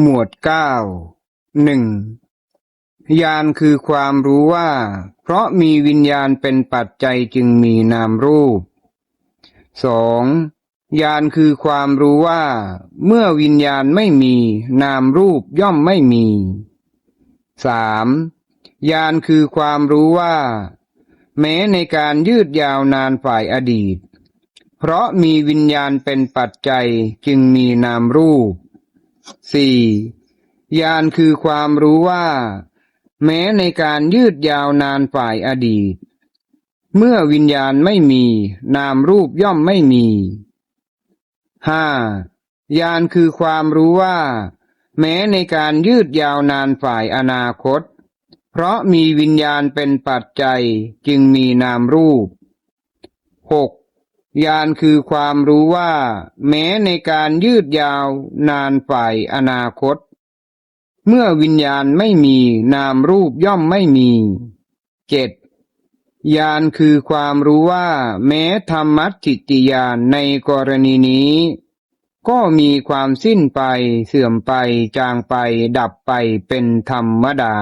หมวดเก้าหนึ่งญาณคือความรู้ว่า เพราะมีวิญญาณเป็นปัจจัยจึงมีนามรูปสองญาณคือความรู้ว่า เมื่อวิญญาณไม่มี นามรูปย่อมไม่มีสามญาณคือความรู้ว่า แม้ในการยืดยาวนานฝ่ายอดีต เพราะมีวิญญาณเป็นปัจจัยจึงมีนามรูป สี่ญาณคือความรู้ว่า แม้ในการยืดยาวนานฝ่ายอดีต เมื่อวิญญาณไม่มี นามรูปย่อมไม่มีห้าญาณคือความรู้ว่า แม้ในการยืดยาวนานฝ่ายอนาคต เพราะมีวิญญาณเป็นปัจจัยจึงมีนามรูปหก ญาณคือความรู้ว่า แม้ในการยืดยาวนานฝ่ายอนาคต เมื่อวิญญาณไม่มีนามรูปย่อมไม่มีเจ็ดญาณคือความรู้ว่า แม้ธรรมัตถิติญาณในกรณีนี้ ก็มีความสิ้นไปเสื่อมไปจางไปดับไปเป็นธรรมดา